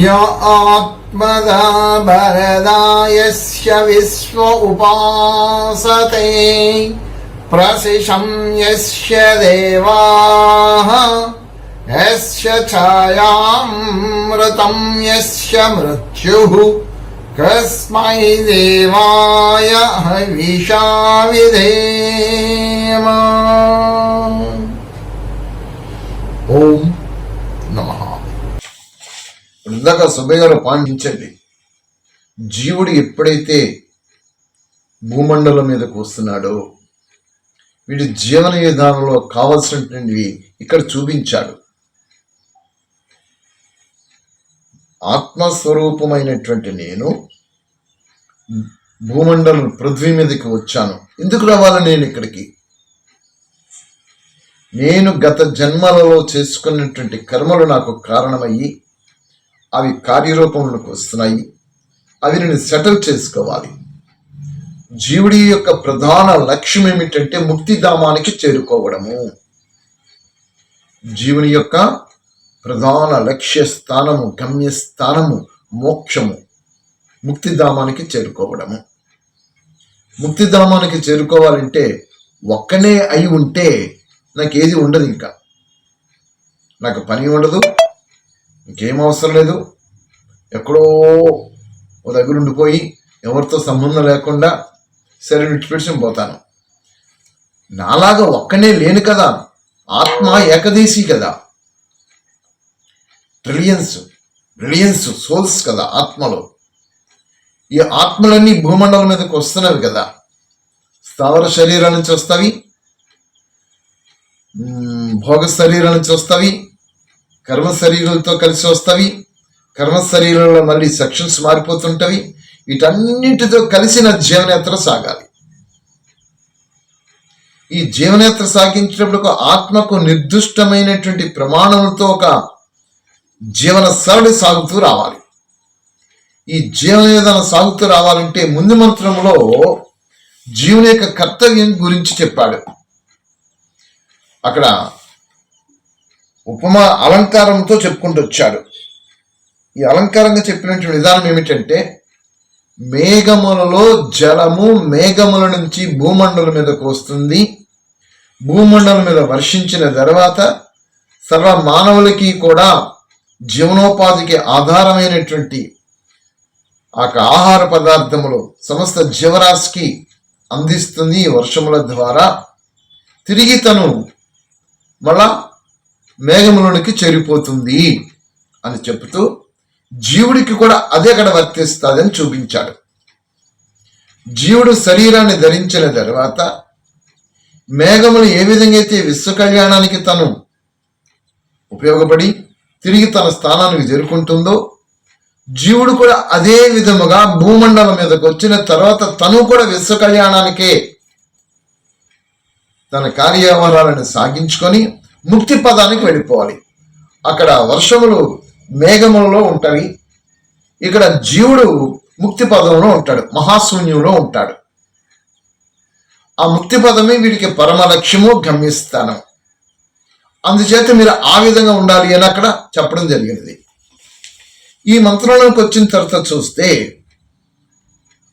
य आत्मदा भरदायस्य विश्व उपासते प्रसिशं यस्य देवाः यस्य छायामृतं यस्य मृत्युः। कस्मै देवाय हविषा विधेम ॐ नमः ఇందాక సుబ్బయ్య గారు పాటించండి జీవుడు ఎప్పుడైతే భూమండలం మీదకు వస్తున్నాడో వీడి జీవన విధానంలో కావలసినటువంటివి ఇక్కడ చూపించాడు ఆత్మస్వరూపమైనటువంటి నేను భూమండలం పృథ్వీ మీదకి వచ్చాను. ఎందుకు రావాలి నేను ఇక్కడికి? నేను గత జన్మలలో చేసుకున్నటువంటి కర్మలు నాకు కారణమయ్యి అవి కార్యరూపంలోకి వస్తున్నాయి. అవి నేను సెటిల్ చేసుకోవాలి. జీవుడి యొక్క ప్రధాన లక్ష్యం ఏమిటంటే ముక్తిధామానికి చేరుకోవడము. జీవుని యొక్క ప్రధాన లక్ష్య స్థానము మోక్షము. ముక్తిధామానికి చేరుకోవడము. ముక్తిధామానికి చేరుకోవాలంటే ఒక్కనే అయి ఉంటే నాకు ఏది ఉండదు ఇంకా. నాకు పని ఉండదు ఇంకేం అవసరం లేదు. ఎక్కడో ఓ దగ్గర ఉండిపోయి ఎవరితో సంబంధం లేకుండా సరే విడిచిపెట్టి పోతాను. నాలాగా ఒక్కనే లేను కదా. ఆత్మ ఏకదేశీ కదా. ట్రిలియన్స్ బ్రిలియన్స్ సోల్స్ కదా ఆత్మలు. ఈ ఆత్మలన్నీ భూమండలం మీదకి వస్తున్నవి కదా. స్థావర శరీరాల నుంచి వస్తావి. భోగ శరీరాల నుంచి వస్తావి. కర్మ శరీరాలతో కలిసి వస్తావి. కర్మ శరీరంలో మళ్ళీ సెక్షన్స్ మారిపోతుంటవి. వీటన్నిటితో కలిసిన జీవనయాత్ర సాగాలి. ఈ జీవనయాత్ర సాగించినప్పుడు ఒక ఆత్మకు నిర్దిష్టమైనటువంటి ప్రమాణంతో ఒక జీవన సరళి సాగుతూ రావాలి. ఈ జీవన విధానం సాగుతూ రావాలంటే ముందు మంత్రంలో జీవుని యొక్క కర్తవ్యం గురించి చెప్పాడు. అక్కడ ఉపమా అలంకారంతో చెప్పుకుంటూ వచ్చాడు. ఈ అలంకారంగా చెప్పినటువంటి విధానం ఏమిటంటే మేఘములలో జలము మేఘముల నుంచి భూమండలం మీదకు వస్తుంది. భూమండలం మీద వర్షించిన తర్వాత సర్వ మానవులకి కూడా జీవనోపాధికి ఆధారమైనటువంటి ఆ యొక్క ఆహార పదార్థములు సమస్త జీవరాశికి అందిస్తుంది వర్షముల ద్వారా. తిరిగి తను మళ్ళా మేఘములోనికి చేరిపోతుంది అని చెబుతూ జీవుడికి కూడా అదే అక్కడ వర్తిస్తుంది అని చూపించాడు. జీవుడు శరీరాన్ని ధరించిన తర్వాత మేఘములు ఏ విధంగా అయితే విశ్వ కళ్యాణానికి తను ఉపయోగపడి తిరిగి తన స్థానానికి చేరుకుంటుందో జీవుడు కూడా అదే విధముగా భూమండలం మీదకి వచ్చిన తర్వాత తను కూడా విశ్వ కళ్యాణానికే తన కార్యవరాలను సాగించుకొని ముక్తి పదానికి వెళ్ళిపోవాలి. అక్కడ వర్షములు మేఘములలో ఉంటాయి. ఇక్కడ జీవుడు ముక్తి పదంలో ఉంటాడు మహాశూన్యంలో ఉంటాడు. ఆ ముక్తి పదమే వీడికి పరమ లక్ష్యము గమ్యస్థానం. అందుచేత మీరు ఆ విధంగా ఉండాలి అని అక్కడ చెప్పడం జరిగినది. ఈ మంత్రంలోకి వచ్చిన తర్వాత చూస్తే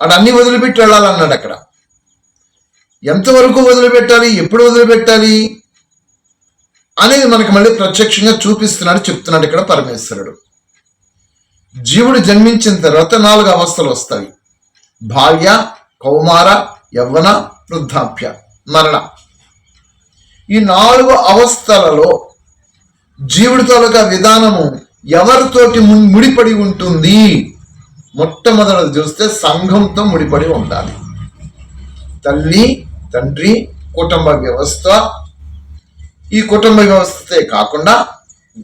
అక్కడ అన్ని వదిలిపెట్టి వెళ్ళాలన్నాడు అక్కడ. ఎంతవరకు వదిలిపెట్టాలి ఎప్పుడు వదిలిపెట్టాలి అనేది మనకు మళ్ళీ ప్రత్యక్షంగా చూపిస్తున్నాడు చెప్తున్నాడు ఇక్కడ పరమేశ్వరుడు. జీవుడు జన్మించిన తర్వాత నాలుగు అవస్థలు వస్తాయి. భార్య కౌమార యవ్వన వృద్ధాప్య మరణ. ఈ నాలుగు అవస్థలలో జీవుడి తాలూకా విధానము ఎవరితోటి ము- ముడిపడి ఉంటుంది? మొట్టమొదటి చూస్తే సంఘంతో ముడిపడి ఉండాలి. తల్లి తండ్రి కుటుంబ వ్యవస్థ. ఈ కుటుంబ వ్యవస్థే కాకుండా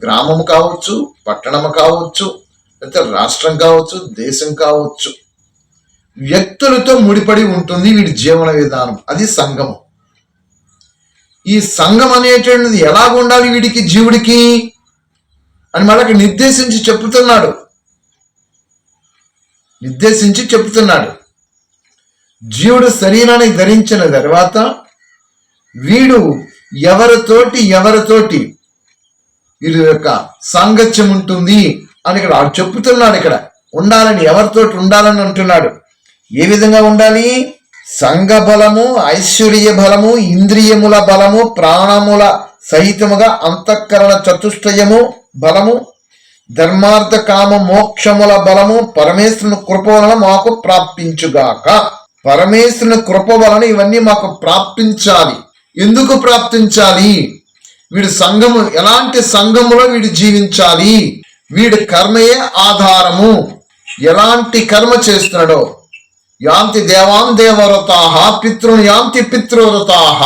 గ్రామం కావచ్చు పట్టణం కావచ్చు లేకపోతే రాష్ట్రం కావచ్చు దేశం కావచ్చు. వ్యక్తులతో ముడిపడి ఉంటుంది వీడి జీవన విధానం. అది సంఘం ఈ సంఘం అనేటువంటిది ఎలాగ ఉండాలి వీడికి జీవుడికి? అని మనకి నిర్దేశించి చెప్తున్నాడు. నిర్దేశించి చెప్తున్నాడు. జీవుడు శరీరాన్ని ధరించిన తర్వాత వీడు ఎవరితోటి ఎవరితోటి వీరి యొక్క సాంగత్యం ఉంటుంది అని ఇక్కడ చెప్తున్నాడు ఇక్కడ. ఉండాలని ఎవరితోటి ఉండాలని అంటున్నాడు. ఏ విధంగా ఉండాలి? సంఘ బలము ఐశ్వర్య బలము ఇంద్రియముల బలము ప్రాణముల సహితముగా అంతఃకరణ చతుష్టయము బలము ధర్మార్థ కామ మోక్షముల బలము పరమేశ్వరుని కృప వలన మాకు ప్రాప్తించుగాక. పరమేశ్వరుని కృప వలన ఇవన్నీ మాకు ప్రాప్తించాలి. ఎందుకు ప్రాప్తించాలి? వీడి సంఘము ఎలాంటి సంఘములో వీడు జీవించాలి? వీడి కర్మయే ఆధారము. ఎలాంటి కర్మ చేస్తున్నాడో యాంతి దేవాన్ దేవరతాహ పితృను యాంతి పితృరతాహ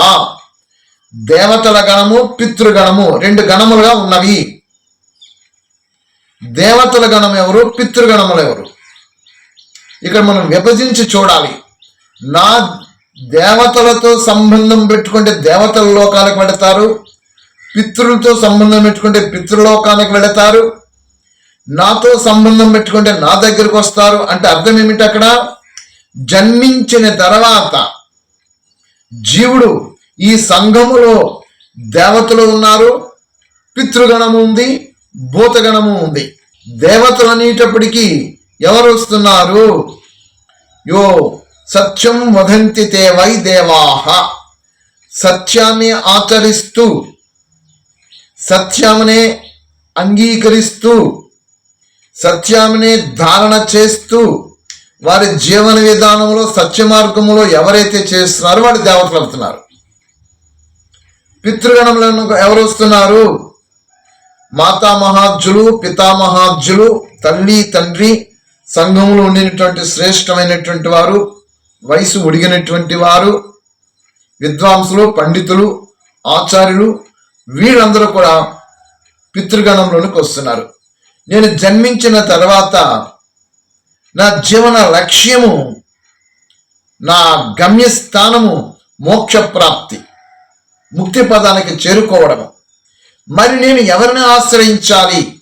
దేవతల గణము పితృగణము రెండు గణములుగా ఉన్నవి. దేవతల గణం ఎవరు? పితృగణములు ఎవరు? ఇక్కడ మనం విభజించి చూడాలి. నా దేవతలతో సంబంధం పెట్టుకుంటే దేవతల లోకాలకు వెళతారు పితృలతో సంబంధం పెట్టుకుంటే పితృలోకానికి వెళతారు నాతో సంబంధం పెట్టుకుంటే నా దగ్గరకు వస్తారు అంటే అర్థం ఏమిటి అక్కడ? జన్మించిన తర్వాత జీవుడు ఈ సంఘములో దేవతలు ఉన్నారు పితృగణము ఉంది భూతగణము ఉంది. దేవతలు అనేటప్పటికీ ఎవరు వస్తున్నారు? యో సత్యం వదంతి తే వై దేవాహ. సత్యాన్ని ఆచరిస్తూ సత్యామనే అంగీకరిస్తూ సత్యామనే ధారణ చేస్తూ వారి జీవన విధానంలో సత్య మార్గంలో ఎవరైతే చేస్తున్నారో వాడు దేవతలు అవుతున్నారు. పితృగణంలో ఎవరు వస్తున్నారు? మాతామహాజ్యులు పితామహాజులు తల్లి తండ్రి సంఘంలో ఉండినటువంటి శ్రేష్టమైనటువంటి వారు వయసు ఉడిగినటువంటి వారు విద్వాంసులు పండితులు ఆచార్యులు వీళ్ళందరూ కూడా పితృగణంలోనికి వస్తున్నారు. నేను జన్మించిన తర్వాత నా జీవన లక్ష్యము నా గమ్యస్థానము మోక్ష ప్రాప్తి ముక్తి పదానికి చేరుకోవడము. మరి నేను ఎవరిని ఆశ్రయించాలి?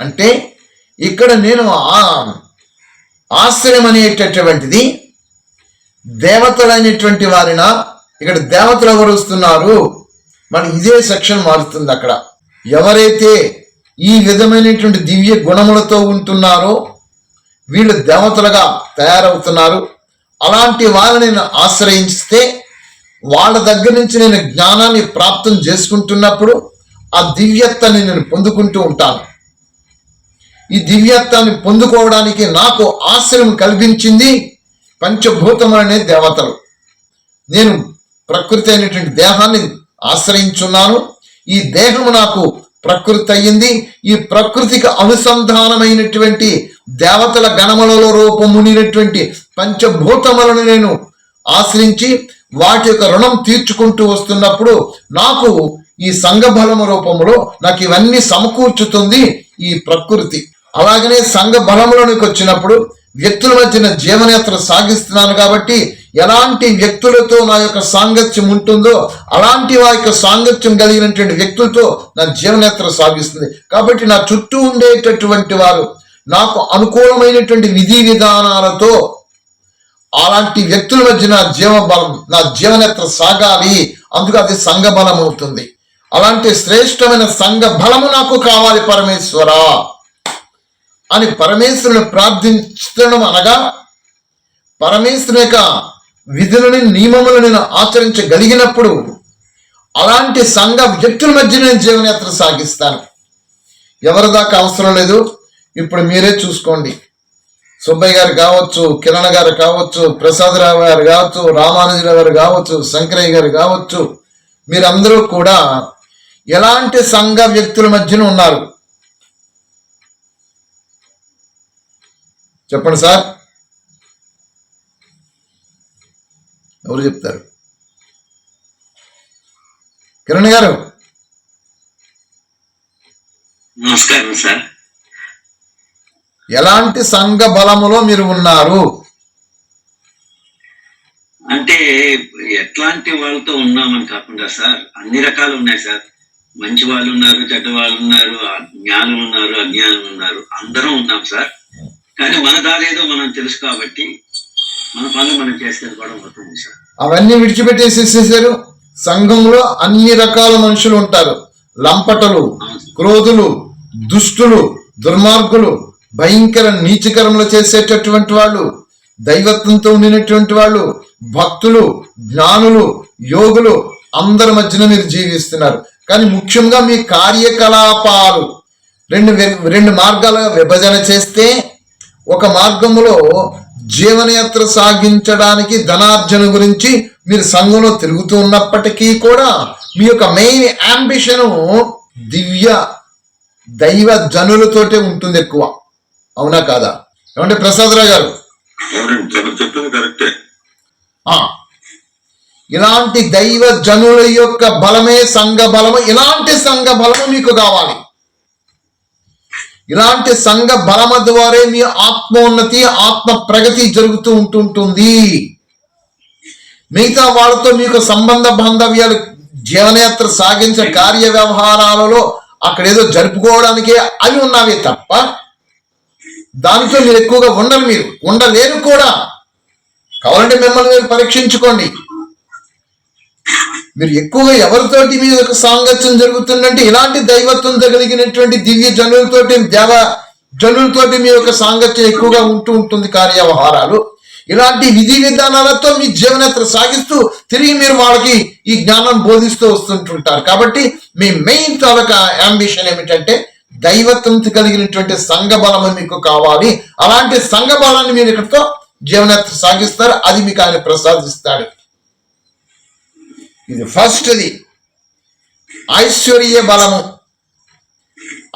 అంటే ఇక్కడ నేను ఆ- ఆశ్రయం అనేటటువంటిది దేవతలైనటువంటి వారిన ఇక్కడ దేవతలు ఎవరు వస్తున్నారు? మన ఇదే సెక్షన్ మారుతుంది అక్కడ. ఎవరైతే ఈ విధమైనటువంటి దివ్య గుణములతో ఉంటున్నారో వీళ్ళు దేవతలుగా తయారవుతున్నారు. అలాంటి వారిని నేను ఆశ్రయిస్తే వాళ్ళ దగ్గర నుంచి నేను జ్ఞానాన్ని ప్రాప్తం చేసుకుంటున్నప్పుడు ఆ దివ్యత్వాన్ని నేను పొందుకుంటూ ఉంటాను. ఈ దివ్యత్వాన్ని పొందుకోవడానికి నాకు ఆశ్రయం కల్పించింది పంచభూతములనే దేవతలు. నేను ప్రకృతి అయినటువంటి దేహాన్ని ఆశ్రయించున్నాను. ఈ దేహము నాకు ప్రకృతి అయ్యింది. ఈ ప్రకృతికి అనుసంధానమైనటువంటి దేవతల గణములలో రూపమునినటువంటి పంచభూతములను నేను ఆశ్రయించి వాటి యొక్క రుణం తీర్చుకుంటూ వస్తున్నప్పుడు నాకు ఈ సంఘబలము రూపంలో నాకు ఇవన్నీ సమకూర్చుతుంది ఈ ప్రకృతి. అలాగనే సంఘ బలంలోనికి వచ్చినప్పుడు వ్యక్తుల మధ్యన జీవనయాత్ర సాగిస్తున్నాను కాబట్టి ఎలాంటి వ్యక్తులతో నా యొక్క సాంగత్యం ఉంటుందో అలాంటి వారి యొక్క సాంగత్యం కలిగినటువంటి వ్యక్తులతో నా జీవనయాత్ర సాగిస్తుంది. కాబట్టి నా చుట్టూ ఉండేటటువంటి వారు నాకు అనుకూలమైనటువంటి విధి విధానాలతో అలాంటి వ్యక్తుల మధ్య నా జీవ బలం నా జీవనెత్ర సాగాలి. అందుకు అది సంఘ బలం అవుతుంది అలాంటి శ్రేష్టమైన సంఘ బలము నాకు కావాలి పరమేశ్వరా అని పరమేశ్వరుని ప్రార్థించడం అనగా పరమేశ్వరుని యొక్క విధులని నియమములను నేను ఆచరించగలిగినప్పుడు అలాంటి సంఘ వ్యక్తుల మధ్య నేను జీవనయాత్ర సాగిస్తాను. ఎవరి దాకా అవసరం లేదు. ఇప్పుడు మీరే చూసుకోండి. సుబ్బయ్య గారు కావచ్చు కిరణ్ గారు కావచ్చు ప్రసాదరావు గారు కావచ్చు రామానుజరావు గారు కావచ్చు శంకరయ్య గారు కావచ్చు మీరందరూ కూడా ఎలాంటి సంఘ వ్యక్తుల మధ్యన ఉన్నారు? చెప్పండి సార్. ఎవరు చెప్తారు? కిరణ్ గారు. నమస్కారం సార్. ఎలాంటి సంఘ బలములో మీరు ఉన్నారు? అంటే ఎట్లాంటి వాళ్ళతో ఉన్నామని కాకుండా సార్ అన్ని రకాలు ఉన్నాయి సార్. మంచి వాళ్ళు ఉన్నారు చెడ్డ వాళ్ళు ఉన్నారు జ్ఞానులు ఉన్నారు అజ్ఞానులు ఉన్నారు. అందరం ఉన్నాం సార్. కానీ మన దారి ఏదో మనం తెలుసు కాబట్టి మన పనులు మనం చేస్తే కూడా అవుతుంది సార్. అవన్నీ విడిచిపెట్టేసేసేసారు సంఘంలో అన్ని రకాల మనుషులు ఉంటారు. లంపటలు క్రోధులు దుష్టులు దుర్మార్గులు భయంకర నీచకరములు చేసేటటువంటి వాళ్ళు దైవత్వంతో ఉండినటువంటి వాళ్ళు భక్తులు జ్ఞానులు యోగులు అందరి మధ్యన మీరు జీవిస్తున్నారు. కానీ ముఖ్యంగా మీ కార్యకలాపాలు రెండు రెండు మార్గాలుగా విభజన చేస్తే ఒక మార్గంలో జీవనయాత్ర సాగించడానికి ధనార్జన గురించి మీరు సంఘంలో తిరుగుతూ ఉన్నప్పటికీ కూడా మీ యొక్క మెయిన్ అంబిషను దివ్య దైవ జనులతోటే ఉంటుంది ఎక్కువ. అవునా కాదా? ఏమంటే ప్రసాదరావు గారు? ఇలాంటి దైవ జనుల యొక్క బలమే సంఘ బలము. ఇలాంటి సంఘ బలము మీకు కావాలి. ఇలాంటి సంఘ బలమ ద్వారే మీ ఆత్మోన్నతి ఆత్మ ప్రగతి జరుగుతూ ఉంటుంటుంది. మిగతా వాళ్ళతో మీకు సంబంధ బాంధవ్యాలు జీవనయాత్ర సాగించే కార్య వ్యవహారాలలో అక్కడ ఏదో జరుపుకోవడానికే అవి ఉన్నవే తప్ప దానితో మీరు ఎక్కువగా ఉండరు మీరు. ఉండలేరు కూడా. కావాలంటే మిమ్మల్ని మీరు పరీక్షించుకోండి. మీరు ఎక్కువగా ఎవరితోటి మీ యొక్క సాంగత్యం జరుగుతుందంటే ఇలాంటి దైవత్వం కలిగినటువంటి దివ్య జనులతోటి దేవ జనులతోటి మీ యొక్క సాంగత్యం ఎక్కువగా ఉంటూ ఉంటుంది కార్యవహారాలు ఇలాంటి విధి విధానాలతో మీ జీవనయాత్ర సాగిస్తూ తిరిగి మీరు వాళ్ళకి ఈ జ్ఞానం బోధిస్తూ వస్తుంటుంటారు. కాబట్టి మీ మెయిన్ తాలూకా అంబిషన్ ఏమిటంటే దైవత్వం కలిగినటువంటి సంఘ బలము మీకు కావాలి. అలాంటి సంఘ బలాన్ని మీరు ఇక్కడితో జీవనయాత్ర సాగిస్తారు. అది మీకు ఆయన ప్రసాదిస్తాడు. ఇది ఫస్ట్ది. ఐశ్వర్య బలము.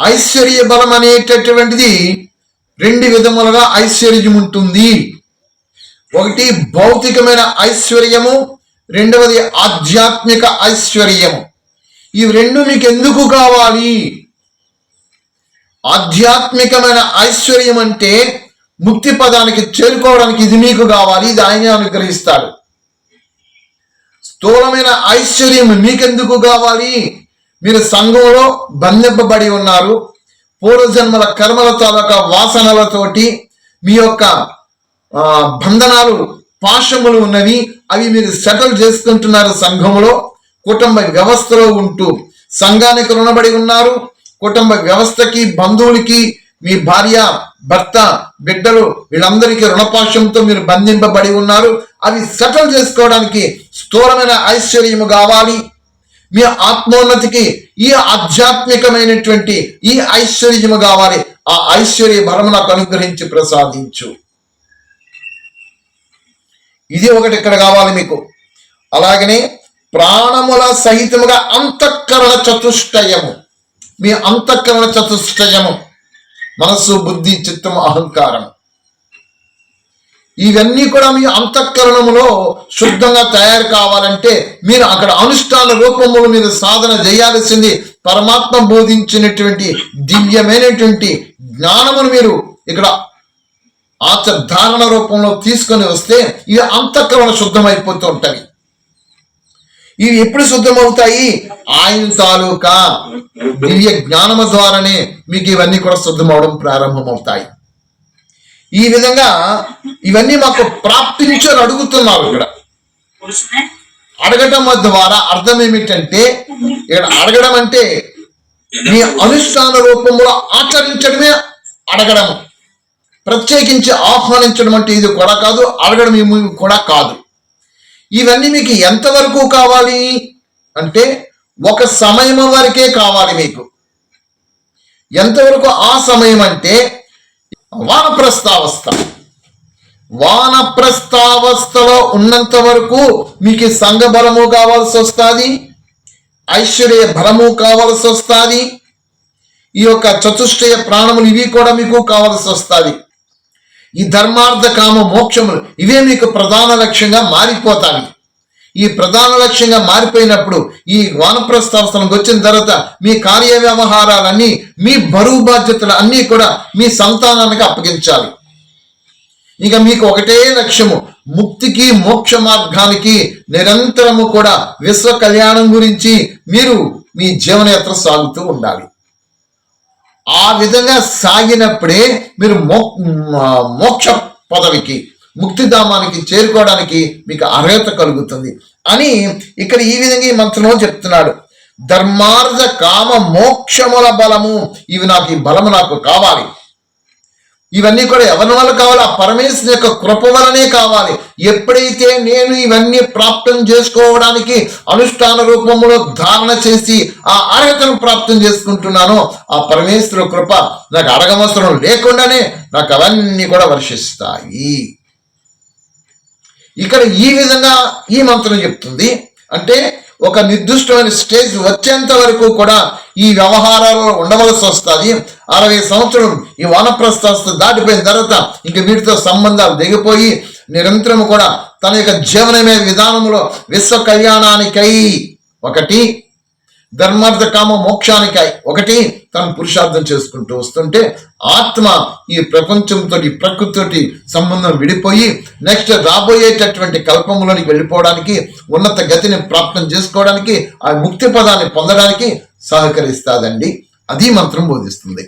ఐశ్వర్య బలం అనేటటువంటిది రెండు విధములుగా ఐశ్వర్యం ఉంటుంది. ఒకటి భౌతికమైన ఐశ్వర్యము రెండవది ఆధ్యాత్మిక ఐశ్వర్యము. ఇవి రెండు మీకు ఎందుకు కావాలి? ఆధ్యాత్మికమైన ఐశ్వర్యం అంటే ముక్తి పదానికి చేరుకోవడానికి ఇది మీకు కావాలి ఇది ఆయన అనుగ్రహిస్తాడు. స్థూలమైన ఐశ్వర్యం మీకెందుకు కావాలి? మీరు సంఘంలో బంధింపబడి ఉన్నారు. పూర్వజన్మల కర్మల తాలూకా వాసనలతోటి మీ యొక్క బంధనాలు పాశములు ఉన్నవి అవి మీరు సెటిల్ చేసుకుంటున్నారు సంఘంలో కుటుంబ వ్యవస్థలో ఉంటూ సంఘానికి రుణబడి ఉన్నారు. కుటుంబ వ్యవస్థకి బంధువులకి మీ భార్య భర్త బిడ్డలు వీళ్ళందరికీ రుణపాశంతో మీరు బంధింపబడి ఉన్నారు. అవి సెటిల్ చేసుకోవడానికి స్థూలమైన ఐశ్వర్యము కావాలి. మీ ఆత్మోన్నతికి ఈ ఆధ్యాత్మికమైనటువంటి ఈ ఐశ్వర్యము కావాలి. ఆ ఐశ్వర్య భరము నాకు అనుగ్రహించి ప్రసాదించు. ఇది ఒకటి ఇక్కడ కావాలి మీకు. అలాగనే ప్రాణముల సహితముగా అంతఃకరణ చతుష్టయము. మీ అంతఃకరణ చతుష్టయము మనస్సు బుద్ధి చిత్తం అహంకారం. ఇవన్నీ కూడా మీ అంతఃకరణములో శుద్ధంగా తయారు కావాలంటే మీరు అక్కడ అనుష్ఠాన రూపములు మీరు సాధన చేయాల్సింది పరమాత్మ బోధించినటువంటి దివ్యమైనటువంటి జ్ఞానమును మీరు ఇక్కడ ఆచ ధారణ రూపంలో తీసుకొని వస్తే ఇవి అంతఃకరణ శుద్ధమైపోతూ ఉంటాయి ఇవి ఎప్పుడు శుద్ధమవుతాయి? ఆయన తాలూకా దివ్య జ్ఞానము ద్వారానే మీకు ఇవన్నీ కూడా శుద్ధమవడం ప్రారంభమవుతాయి. ఈ విధంగా ఇవన్నీ మాకు ప్రాప్తించని అడుగుతున్నారు ఇక్కడ. అడగటం ద్వారా అర్థం ఏమిటంటే ఇక్కడ అడగడం అంటే మీ అనుష్ఠాన రూపంలో ఆచరించడమే అడగడం ప్రత్యేకించి ఆహ్వానించడం అంటే ఇది కూడా కాదు అడగడం ఏమి కూడా కాదు. ఇవన్నీ మీకు ఎంతవరకు కావాలి? అంటే ఒక సమయం వరకే కావాలి మీకు. ఎంతవరకు ఆ సమయం అంటే వానప్రస్థావస్థ. వానప్రస్థావస్థలో ఉన్నంత వరకు మీకు సంఘ బలము కావాల్సి వస్తుంది ఐశ్వర్య బలము కావాల్సి వస్తుంది ఈ యొక్క చతుష్టయ ప్రాణములు ఇవి కూడా మీకు కావాల్సి వస్తుంది ఈ ధర్మార్థ కామ మోక్షములు ఇవే మీకు ప్రధాన లక్ష్యంగా మారిపోతాయి. ఈ ప్రధాన లక్ష్యంగా మారిపోయినప్పుడు ఈ వానప్రస్థావస్థలకు వచ్చిన తర్వాత మీ కార్య వ్యవహారాలన్నీ మీ బరువు బాధ్యతలు అన్నీ కూడా మీ సంతానానికి అప్పగించాలి. ఇక మీకు ఒకటే లక్ష్యము ముక్తికి మోక్ష మార్గానికి నిరంతరము కూడా విశ్వ కళ్యాణం గురించి మీరు మీ జీవనయాత్ర సాగుతూ ఉండాలి. ఆ విధంగా సాగినప్పుడే మీరు మో మోక్ష పదవికి ముక్తిధామానికి చేరుకోవడానికి మీకు అర్హత కలుగుతుంది. అని ఇక్కడ ఈ విధంగా ఈ మంత్రంలో చెప్తున్నాడు. ధర్మార్థ కామ మోక్షముల బలము ఇవి నాకు ఈ బలము నాకు కావాలి. ఇవన్నీ కూడా ఎవరి వల్ల కావాలి? ఆ పరమేశ్వరు యొక్క కృప వలనే కావాలి. ఎప్పుడైతే నేను ఇవన్నీ ప్రాప్తం చేసుకోవడానికి అనుష్ఠాన రూపంలో ధారణ చేసి ఆ అర్హతను ప్రాప్తం చేసుకుంటున్నానో ఆ పరమేశ్వర కృప నాకు అడగవసరం లేకుండానే నాకు అవన్నీ కూడా వర్షిస్తాయి. ఇక్కడ ఈ విధంగా ఈ మంత్రం చెప్తుంది. అంటే ఒక నిర్దిష్టమైన స్టేజ్ వచ్చేంత వరకు కూడా ఈ వ్యవహారాలలో ఉండవలసి వస్తుంది. అరవై సంవత్సరం ఈ వానప్రస్థాస్త దాటిపోయిన తర్వాత ఇంక వీటితో సంబంధాలు దిగిపోయి నిరంతరం కూడా తన యొక్క జీవనమే విధానంలో విశ్వ కళ్యాణానికై ఒకటి ధర్మార్థ కామ మోక్షానికై ఒకటి తను పురుషార్థం చేసుకుంటూ వస్తుంటే ఆత్మ ఈ ప్రపంచంతో ప్రకృతితోటి సంబంధం విడిపోయి నెక్స్ట్ రాబోయేటటువంటి కల్పంలోనికి వెళ్ళిపోవడానికి ఉన్నత గతిని ప్రాప్తం చేసుకోవడానికి ఆ ముక్తి పదాన్ని పొందడానికి సహకరిస్తాదండి. అది మంత్రం బోధిస్తుంది.